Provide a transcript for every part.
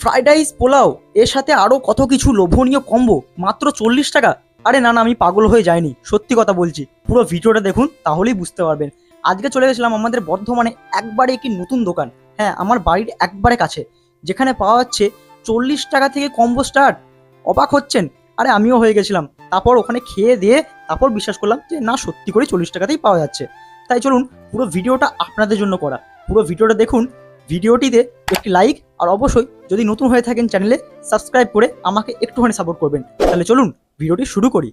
Fried rice pulao, এর সাথে আরও কত কিছু লোভনীয় কম্বো মাত্র চল্লিশ টাকা। আরে না না, আমি পাগল হয়ে যাইনি, সত্যি কথা বলছি। পুরো ভিডিওটা দেখুন, তাহলেই বুঝতে পারবেন। আজকে চলে গেছিলাম আমাদের বর্ধমানে একবারে একটি নতুন দোকান। হ্যাঁ আমার বাড়ির একবারে কাছে, যেখানে পাওয়া যাচ্ছে চল্লিশ টাকা থেকে কম্বো স্টার্ট অবাক হচ্ছেন? আরে আমিও হয়ে গেছিলাম। তারপর ওখানে খেয়ে দিয়ে তারপর বিশ্বাস করলাম যে, না, সত্যি করে চল্লিশ টাকাতেই পাওয়া যাচ্ছে। তাই চলুন, পুরো ভিডিওটা আপনাদের জন্য করা। পুরো ভিডিওটা দেখুন, ভিডিওটিতে একটি লাইক আর অবশ্যই যদি নতুন হয়ে থাকেন চ্যানেলে সাবস্ক্রাইব করে আমাকে একটুখানি সাপোর্ট করবেন। তাহলে চলুন, ভিডিওটি শুরু করি।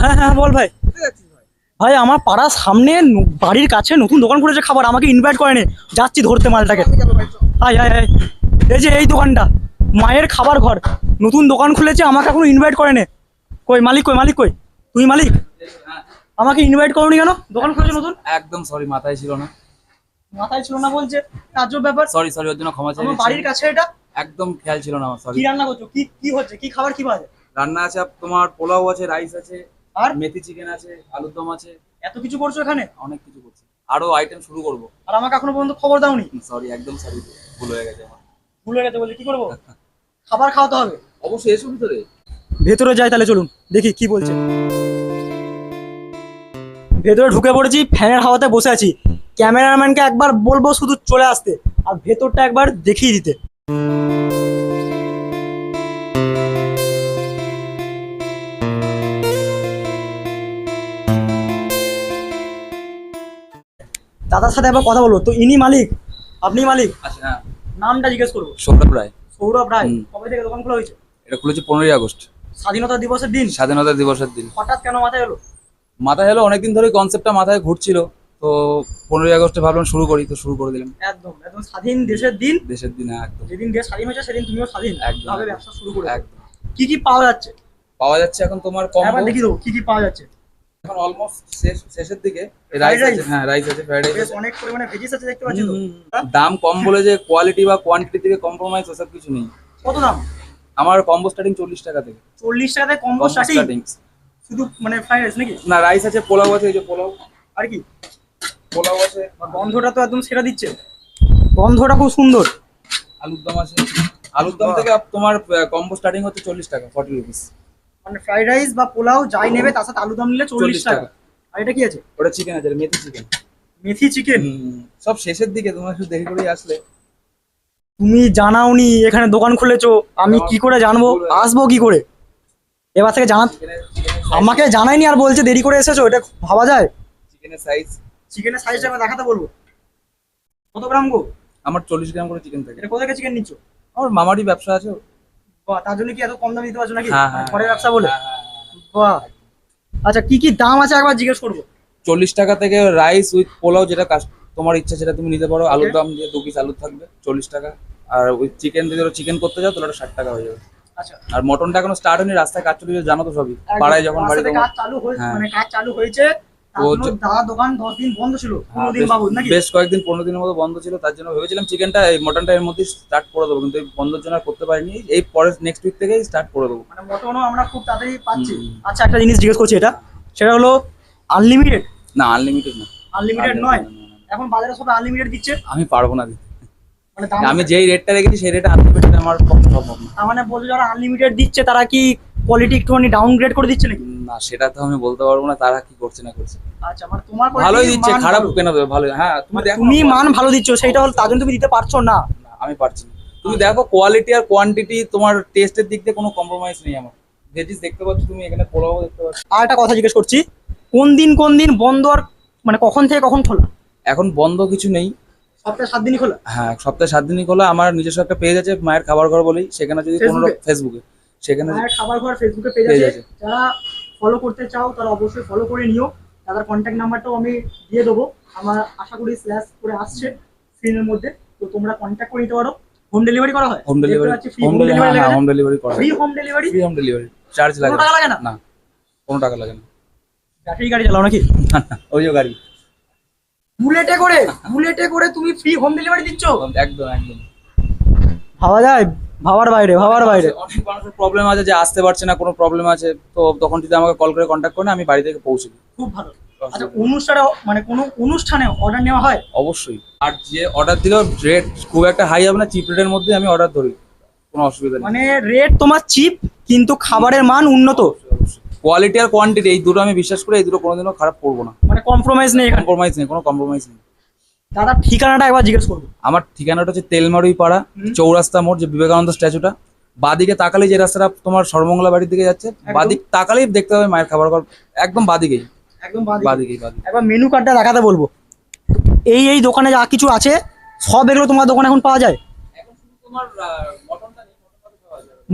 হ্যাঁ হ্যাঁ বল ভাই। ভাই, আমার পাড়ার সামনে বাড়ির কাছে নতুন দোকান খুলেছে খাবার, আমাকে ইনভাইট করেনি। যাচ্ছি ধরতে মালটাকে। হাই হাই হাই এই যে এই দোকানটা, মায়ের খাবার ঘর। নতুন দোকান খুলেছে, আমাকে এখনও ইনভাইট করেনি। কই, মালিক কই মালিক কই? তুই মালিক? আমাকে ইনভাইট করনি কেন? দোকান খুলেছে নতুন? একদম সরি মাথায় ছিল না। মাথায় ছিল না বলছে তাজ্জব ব্যাপার? সরি সরি ওর জন্য ক্ষমা চাই আমার বাড়ির কাছে এটা? একদম খেয়াল ছিল না আমার সরি কি রান্না করছ? কি কি হচ্ছে? কি খাবার কি পাওয়া যায় রান্না আছে তোমার পোলাও আছে রাইস আছে আর? মেথি চিকেন আছে আলুর দম আছে। এত কিছু করছ এখানে? অনেক কিছু করছি। আরও আইটেম শুরু করব। আর আমাকে এখনও পর্যন্ত খবর দাওনি? সরি একদম সরি ভুল হয়ে গেছে আমার। ভুল হয়ে গেছে বলে কি করব? খাবার খাওয়াতে হবে। অবশ্যই এসো ভিতরে। ভেতরে যাই তাহলে চলুন দেখি কি বলছে। ভেতরে ঢুকে পড়েছি ফ্যানের হাওয়াতে বসে আছি। ক্যামেরাম্যানকে একবার বলব শুধু চলে আসতে আর ভেতরটা একবার দেখিয়ে দিতে। দাদার সাথে একবার কথা বলব। তো ইনি মালিক আপনি মালিক? আচ্ছা হ্যাঁ। নামটা জিজ্ঞেস করব। সৌরভ রায়। সৌরভ রায় কবে থেকে দোকান খোলা হয়েছে? এটা খুলেছি পনেরোই আগস্ট। স্বাধীনতা দিবসের দিন? স্বাধীনতা দিবসের দিন। হঠাৎ কেন মাথায় এলো? মাথায় হলো অনেকদিন ধরে কনসেপ্টটা মাথায় ঘুরছিল। তো পনেরোই আগস্টে ভাবলাম শুরু করি তো শুরু করে দিলাম। একদম একদম স্বাধীন দেশের দিন। দেশের দিন হ্যাঁ, একদম। যেদিন দেশ স্বাধীন হয়েছে সেদিন তুমিও স্বাধীন। একদম। ব্যবসা শুরু করে একদম। কি কি পাওয়া যাচ্ছে? পাওয়া যাচ্ছে এখন তোমার কম একবার দেখিয়ে দেবো কি কি পাওয়া যাচ্ছে? এখন অলমোস্ট শেষ শেষের দিকে রাইস আছে হ্যাঁ রাইস আছে ফ্রাইড রাইস অনেক পরিমাণে ভেজিস আছে দেখতে পাচ্ছি। দাম কম বলে যে কোয়ালিটি বা কোয়ান্টিটি থেকে কম্প্রোমাইজ ওসব কিছু নেই। কত দাম? আমার কম্বো স্টার্টিং চল্লিশ টাকা থেকে। চল্লিশ টাকা থেকে কম্বো স্টার্টিং শুধু মানে ফ্রাইড রাইস নাকি? না রাইস আছে পোলাও আছে এই যে পোলাও। আর কি? পোলাও আছে আর গন্ধটা তো একদম সেরা দিচ্ছে। গন্ধটা খুব সুন্দর। আলুর দম আছে। আলুর দম থেকে তোমার কম্বো স্টার্টিং হচ্ছে চল্লিশ টাকা ফর্টি রুপিস মানে ফ্রাইড রাইস বা পোলাও যাই নেবে তার সাথে আলুদম নিলে চল্লিশ 40 টাকা। আর এটা কি আছে? ওটা চিকেন আছে মেথি চিকেন মেথি চিকেন সব শেষের দিকে তোমার শুধু দেখে করেই আসলে। তুমি জানাওনি এখানে দোকান খুলেছো। আমি কি করে জানব? আসব কি করে? এবার থেকে জানা আমাকে জানাইনি আর বলছে দেরি করে এসেছ এটা ভাবা যায়? চিকেনের সাইজ চিকেনের সাইজটা আমি দেখাতে বলব। কত গ্রাম গো? আমার চল্লিশ গ্রাম করে চিকেন থাকে। এটা কোথা থেকে চিকেন নিচ্ছ? আমার মামারই ব্যবসা আছে বাহ তার জন্য কি এত কম দাম দিতে পারছ নাকি? হ্যাঁ, হ্যাঁ, ঘরের ব্যবসা বলে। হ্যাঁ। বাহ। আচ্ছা কি কি দাম আছে একবার জিজ্ঞেস করব? চল্লিশ টাকা থেকে রাইস উইথ পোলাও যেটা তোমার ইচ্ছা সেটা তুমি নিতে পারো। আলুর দাম দিয়ে দু পিস আলু থাকবে চল্লিশ টাকা। আর উইথ চিকেন যদি চিকেন করতে যাও তাহলে ষাট টাকা হয়ে যাবে। আর মটনটা এখনও স্টার্ট হয়নি রাস্তায় কাজ চলছে জানো তো সবই। পাড়ায় যখন বাড়ি কাজ চালু হয়েছে হ্যাঁ। মানে কাজ চালু হয়েছে হ্যাঁ, বেশ- কয়েকদিন পনেরো দিনের মতো বন্ধ ছিল তার জন্য ভেবেছিলাম চিকেনটা এই মটনটা এর মধ্যে স্টার্ট করে দেবো কিন্তু বন্ধের জন্য করতে পারিনি। এই পরের নেক্সট উইক থেকেই স্টার্ট করে দেবো। মানে মটনও আমরা খুব তাড়াতাড়ি পাচ্ছি। আচ্ছা একটা জিনিস জিজ্ঞেস করছি এটা সেটা হলো আনলিমিটেড না আনলিমিটেড না। আনলিমিটেড নয়। এখন বাজারে সবাই আনলিমিটেড দিচ্ছে? আমি পারব না দিতে। আমি যেই রেটটা রেখেছি সেই রেটে আনলিমিটেড আমার পক্ষে সম্ভব না। তার মানে বলছো যারা আনলিমিটেড দিচ্ছে তারা কি কোয়ালিটি একটুখানি ডাউনগ্রেড করে দিচ্ছে নাকি? না সেটা তো আমি বলতে পারব না তারা কি করছে না করছে। আচ্ছা মানে তোমার ভালোই দিচ্ছে খারাপ। কেন দেবে? ভালো হ্যাঁ তুমি মানে দেখো তুমি মান ভালো দিচ্ছ সেটা হল তার জন্য তুমি দিতে পারছ না। না, আমি পারছি না। তুমি দেখো কোয়ালিটি আর কোয়ান্টিটি তোমার টেস্টের দিক দিয়ে কোনো কম্প্রোমাইজ নেই আমার। ভেজিস দেখতে পাচ্ছ তুমি এখানে পোলাও দেখতে পাচ্ছ। আর একটা কথা জিজ্ঞেস করছি কোন দিন কোন দিন বন্ধ আর মানে কখন থেকে কখন খোলা? এখন বন্ধ কিছু নেই। সপ্তাহে সাত দিনই খোলা? হ্যাঁ সপ্তাহে সাত দিনই খোলা। আমার নিজস্ব একটা পেজ আছে মায়ের খাবার ঘর বলেই। সেখানে যদি কোনো ফেসবুকে? সেখানে মায়ের খাবার ঘর ফেসবুকে পেজ আছে। যারা ফলো করতে চাও তারা অবশ্যই ফলো করে নিও। তাদের কন্ট্যাক্ট নাম্বারটাও আমি দিয়ে দেবো। আমার আশা করি স্ল্যাশ করে আসছে স্ক্রিনের মধ্যে। তো তোমরা কন্ট্যাক্ট করে নিতে পারো। হোম ডেলিভারি করা হয়? Home delivery home delivery home delivery করা free home delivery free home delivery charge লাগে না। না? কোনো টাকা লাগে না। ব্যাটারি গাড়ি চালাও নাকি? ওই গাড়ি। বুলেটে করে বুলেটে করে তুমি ফ্রি হোম ডেলিভারি দিচ্ছ? একদম একদম। ভাবা যায়? ভাবার বাইরে ভাবার বাইরে। অনেক মানুষের প্রবলেম আছে যে আসতে পারছে না কোনো প্রবলেম আছে তো তখন যদি আমাকে কল করে কন্ট্যাক্ট করে আমি বাড়ি থেকে পৌঁছে দিই খুব ভালো। আচ্ছা অনুষ্ঠানে মানে কোনো অনুষ্ঠানে অর্ডার নেওয়া হয়? অবশ্যই। আর যে অর্ডার দিলেও রেট খুব একটা হাই হবে না চিপ রেটের মধ্যে আমি অর্ডার ধরি। কোনো অসুবিধা নেই। মানে রেট তোমার চিপ কিন্তু খাবারের মান উন্নত। কোয়ালিটি আর কোয়ান্টিটি এই দুটো আমি বিশ্বাস করি এই দুটো কোনোদিনও খারাপ করব না। মানে কম্প্রোমাইজ নেই এখানে? কম্প্রোমাইজ নেই কোনো কম্প্রোমাইজ নেই। দাদা ঠিকানাটা একবার জিজ্ঞেস করব। আমার ঠিকানাটা হচ্ছে তেলমারুই পাড়া চৌরাস্তা মোড় যে বিবেকানন্দ স্ট্যাচুটা। বাদিকে তাকালেই যে রাস্তাটা তোমার সর্বমঙ্গলা বাড়ির দিকে যাচ্ছে বাদিক তাকালেই দেখতে হবে মায়ের খাবার ঘর একদম বাদিকেই। একদম বাদ বাদিকেই বাদিকে। একবার মেনু কার্ডটা দেখাতে বলব। এই এই দোকানে যা কিছু আছে সব এগুলো তোমার দোকানে এখন পাওয়া যায়?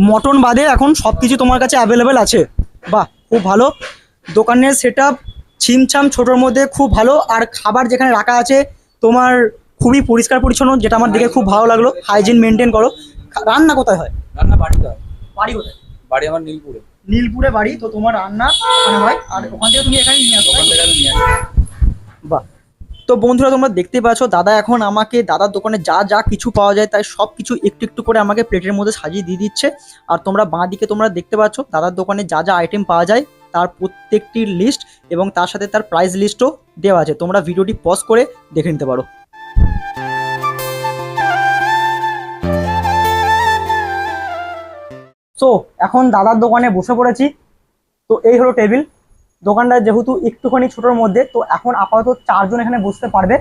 মটন বাদে এখন সবকিছু তোমার কাছে অ্যাভেলেবেল আছে। বাহ খুব ভালো। দোকানের সেট আপ ছিমছাম ছোটোর মধ্যে খুব ভালো। আর খাবার যেখানে রাখা আছে তোমার খুবই পরিষ্কার পরিচ্ছন্ন যেটা আমার দেখে খুব ভালো লাগল। হাইজিন মেনটেন করো। রান্না কোথায় হয়? রান্না বাড়িতে হয়। বাড়ি কোথায়? বাড়ি আমার নীলপুরে। নীলপুরে বাড়ি তো তোমার রান্না মানে হয়। আর ওখান থেকে তুমি এখানে নিয়ে আসো নিয়ে বাহ। তো বন্ধুরা, তোমরা দেখতে পাচ্ছ, দাদা এখন আমাকে, দাদার দোকানে যা যা কিছু পাওয়া যায় তাই সব কিছু একটু একটু করে আমাকে প্লেটের মধ্যে সাজিয়ে দিয়ে দিচ্ছে। আর তোমরা বাঁ দিকে তোমরা দেখতে পাচ্ছ, দাদার দোকানে যা যা আইটেম পাওয়া যায় তার প্রত্যেকটির লিস্ট এবং তার সাথে তার প্রাইস লিস্টও দেওয়া আছে। তোমরা ভিডিওটি পজ করে দেখে নিতে পারো। সো এখন দাদার দোকানে বসে পড়েছি। তো এই হলো টেবিল দোকানটা যেহেতু একটুখানি ছোটোর মধ্যে, তো এখন আপাতত চারজন এখানে বসতে পারবে।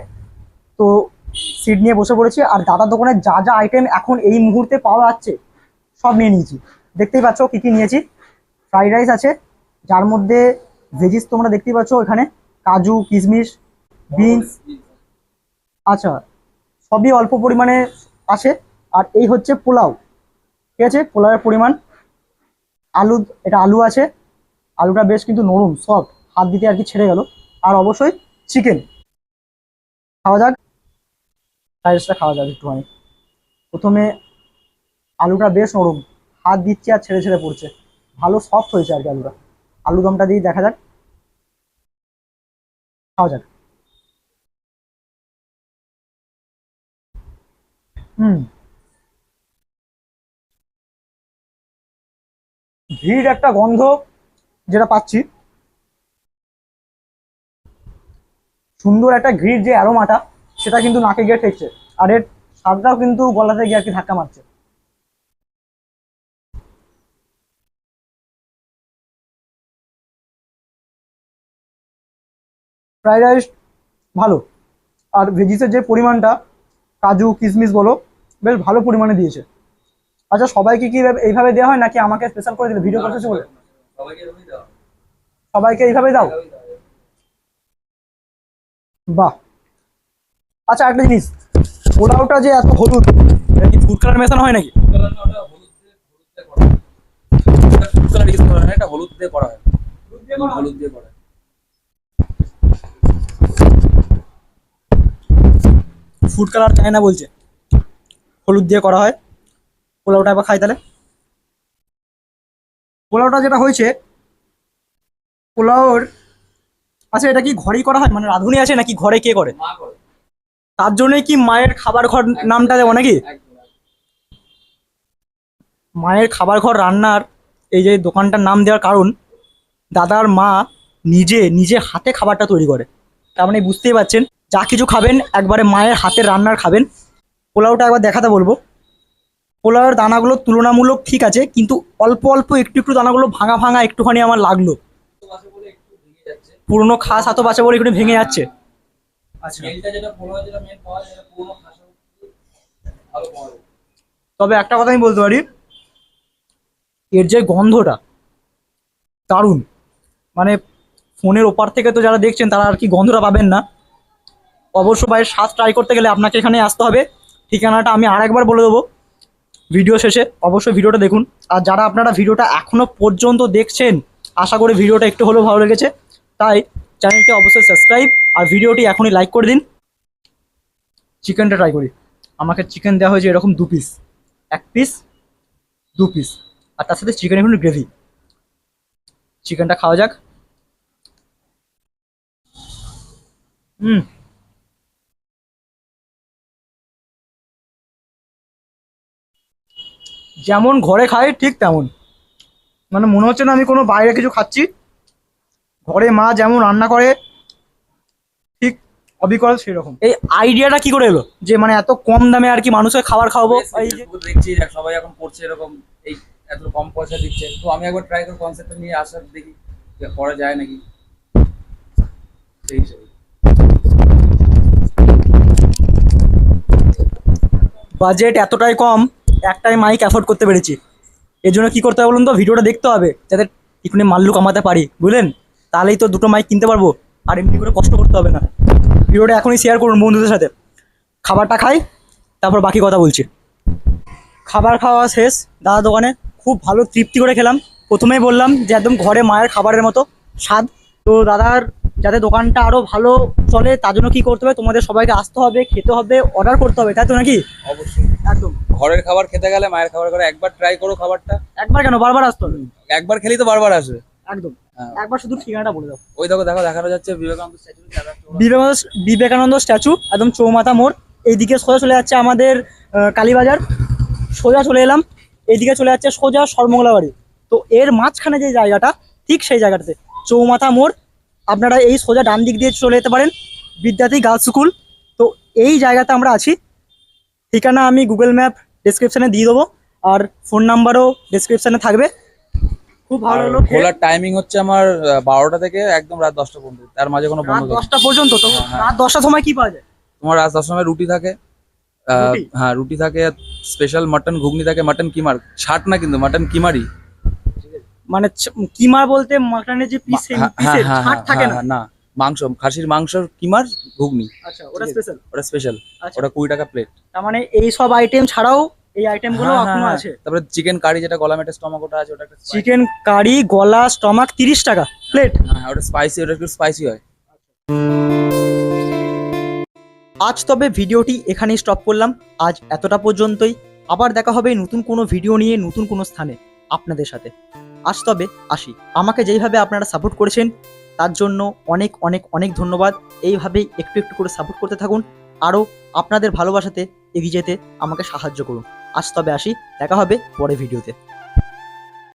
তো সিট নিয়ে বসে পড়েছি। আর দাদার দোকানে যা যা আইটেম এখন এই মুহূর্তে পাওয়া যাচ্ছে, সব নিয়ে নিয়েছি। দেখতেই পাচ্ছ কী কী নিয়েছি। ফ্রাইড রাইস আছে, যার মধ্যে ভেজিস তোমরা দেখতেই পাচ্ছ এখানে। কাজু, কিশমিশ বিনস আচ্ছা সবই অল্প পরিমাণে আছে। আর এই হচ্ছে পোলাও। ঠিক আছে? পোলাওয়ের পরিমাণ। আলু, এটা আলু আছে। আলুটা বেশ কিন্তু নরম সফট হাত দিতে আর কি ছেড়ে গেল। আর অবশ্যই চিকেন খাওয়া যাক। রাইসটা খাওয়া যাক একটুখানি। প্রথমে আলুটা বেশ নরম, হাত দিচ্ছে আর ছেড়ে ছেড়ে পড়ছে। ভালো সফট হয়েছে আর কি আলুটা। আলু দমটা দিয়ে দেখা যাক। খাওয়া যাক। হুম। ভিড় একটা গন্ধ। যেটা পাচ্ছি। সুন্দর একটা ঘির যে অ্যারোমাটা, সেটা কিন্তু নাকে গিয়ে ঠেকছে। আর এর স্বাদটাও কিন্তু গলাতে গিয়ে আর কি ধাক্কা মারছে। ফ্রাইড রাইস ভালো। আর ভেজিসের যে পরিমাণটা, কাজু কিশমিশ বলো, বেশ ভালো পরিমাণে দিয়েছে। আচ্ছা সবাইকে কি এইভাবে- এইভাবে দেওয়া হয় নাকি আমাকে স্পেশাল করে দিলে? ভিডিও করতেছি বলে। সবাইকে এইভাবে দাও। বাহ। আচ্ছা একটা জিনিস পোলাওটা যে এত হলুদ এটা কি ফুড কালার মেশানো হয় নাকি? ওটা হলুদ দিয়ে- করা হয়। এটা হলুদ দিয়ে করা হয়। হলুদ দিয়ে করা হয়? ফুড কালার দেয় না বলছে। হলুদ দিয়ে করা হয়। পোলাওটা এবার খাই তাহলে। পোলাওটা যেটা হয়েছে পোলাওর আচ্ছা এটা কি ঘরেই করা হয়? মানে রাঁধুনি আছে নাকি ঘরে কে করে? তার জন্যই কি মায়ের খাবার ঘর নামটা দেবো নাকি? মায়ের খাবার ঘর রান্নার এই যে দোকানটার নাম দেওয়ার কারণ দাদার মা নিজে নিজে হাতে খাবারটা তৈরি করে। তার মানে বুঝতেই পারছেন যা কিছু খাবেন একবারে মায়ের হাতের রান্নার খাবেন। পোলাওটা একবার দেখাতে বলব। পোলাওয়ের দানাগুলো তুলনামূলক ঠিক আছে কিন্তু অল্প অল্প একটু একটু দানাগুলো ভাঙা ভাঙা একটুখানি আমার লাগল। পুরনো খাস হাতও বাঁচা বলে একটু ভেঙে যাচ্ছে। আচ্ছা। তবে একটা কথা আমি বলতে পারি এর যে গন্ধটা দারুণ। মানে ফোনের ওপার থেকে তো যারা দেখছেন তারা আর কি গন্ধটা পাবেন না। অবশ্য ভাই স্বাদ ট্রাই করতে গেলে আপনাকে এখানে আসতে হবে। ঠিকানাটা আমি আরেকবার বলে দেবো। ভিডিও শেষে অবশ্যই ভিডিওটা দেখুন। আর যারা আপনারা ভিডিওটা এখনও পর্যন্ত দেখছেন, আশা করি ভিডিওটা একটু হলেও ভালো লেগেছে। তাই চ্যানেলটি অবশ্যই সাবস্ক্রাইব আর ভিডিওটি এখনই লাইক করে দিন। চিকেনটা ট্রাই করি। আমাকে চিকেন দেওয়া হয়েছে এরকম দু পিস এক পিস দু পিস আর তার সাথে চিকেন এখন গ্রেভি চিকেনটা খাওয়া যাক। হুম। যেমন ঘরে খাই ঠিক তেমন। মানে মনে হচ্ছে না আমি কোনো বাইরে কিছু খাচ্ছি। ঘরে মা যেমন রান্না করে ঠিক অবিকল সেরকম। এই আইডিয়াটা কি করে এলো? যে মানে এত কম দামে আর কি মানুষের খাবার খাওয়াবো? এই যে দেখছি দেখ সবাই এখন করছে এরকম এই এত কম পয়সা দিচ্ছে। তো আমি একবার ট্রাই করে কনসেপ্টটা নিয়ে আসার দেখি যে করা যায় নাকি। সেই হিসেবে বাজেট এতটাই কম একটাই মাইক অ্যাফোর্ড করতে পেরেছি। এর জন্য কী করতে হবে বলুন তো? ভিডিওটা দেখতে হবে, যাতে এখানে মাল্লু কামাতে পারি। বুঝলেন? তাহলেই তো দুটো মাইক কিনতে পারব। আর এমনি করে কষ্ট করতে হবে না। ভিডিওটা এখনই শেয়ার করুন বন্ধুদের সাথে। খাবারটা খাই, তারপর বাকি কথা বলছি। খাবার খাওয়া শেষ। দাদা দোকানে খুব ভালো তৃপ্তি করে খেলাম। প্রথমেই বললাম যে একদম ঘরে মায়ের খাবারের মতো স্বাদ। তো দাদার যাতে দোকানটা আরও ভালো চলে তার জন্য কি করতে হবে? তোমাদের সবাইকে আসতে হবে খেতে হবে অর্ডার করতে হবে তাই তো নাকি? অবশ্যই। একদম। ঘরের খাবার খেতে গেলে মায়ের খাবার করে একবার ট্রাই করো খাবারটা। একবার কেন? বারবার আসতে হবে। একবার খেলেই তো বারবার আসবে। একদম। হ্যাঁ। একবার শুধু ঠিকানাটা বলে দাও। ওই দেখো দেখো দেখানো যাচ্ছে বিবেকানন্দ স্ট্যাচু বিবেকানন্দ বিবেকানন্দ স্ট্যাচু একদম চৌমাথা মোড়। এইদিকে সোজা চলে যাচ্ছে আমাদের কালীবাজার। সোজা চলে এলাম। এইদিকে চলে যাচ্ছে সোজা সর্বমঙ্গলা বাড়ি তো এর মাঝখানে যে জায়গাটা ঠিক সেই জায়গাটাতে চৌমাথা মোড়। আপনারা এই সোজা ডান দিক দিয়ে চলে যেতে পারেন বিদ্যার্থী গার্লস স্কুল। তো এই জায়গাতে আমরা আছি। ঠিকানা আমি গুগল ম্যাপ ডিসক্রিপশানে দিয়ে দেবো আর ফোন নাম্বারও ডিসক্রিপশানে থাকবে। খুব ভালো হলো খোলার টাইমিং হচ্ছে আমার বারোটা থেকে একদম রাত দশটা পর্যন্ত। তার মাঝে কোনো বন্ধ রাত দশটা পর্যন্ত তো? হ্যাঁ, হ্যাঁ। রাত দশটার সময় কি পাওয়া যায়? তোমার রাত দশটার সময় রুটি থাকে। হ্যাঁ রুটি থাকে। স্পেশাল মাটন ঘুগনি থাকে। মাটন কিমার ছাট না কিন্তু মাটন কিমারি মানে কিমা বলতে মাটনের যে পিস হ্যাঁ, পিসের হ্যাঁ, ছাট হ্যাঁ, থাকে হ্যাঁ, না? না মাংস খাসির মাংসর কিমার ঘুগনি। আচ্ছা ওটা স্পেশাল ওটা স্পেশাল আচ্ছা। ওটা কুড়ি টাকা প্লেট তার মানে এই সব আইটেম ছাড়াও এই আইটেমগুলো এখনও আছে? তারপরে চিকেন কারি যেটা গলা মেটে স্টমাক ওটা আছে ওটা চিকেন কারি গলা স্টমাক তিরিশ টাকা প্লেট হ্যাঁ ওটা স্পাইসি ওটা একটু স্পাইসি হয়। আজ তবে ভিডিওটি এখানেই স্টপ করলাম। আজ এতটা পর্যন্তই। আবার দেখা হবে নতুন কোনো ভিডিও নিয়ে নতুন কোনো স্থানে। আপনাদের সাথে। আজ তবে আসি। আমাকে যেইভাবে আপনারা সাপোর্ট করেছেন, তার জন্য অনেক অনেক অনেক ধন্যবাদ। এইভাবেই একটু একটু করে সাপোর্ট করতে থাকুন। আরও আপনাদের ভালোবাসাতে এগিয়ে যেতে আমাকে সাহায্য করুন। আজ তবে আসি। দেখা হবে পরে ভিডিওতে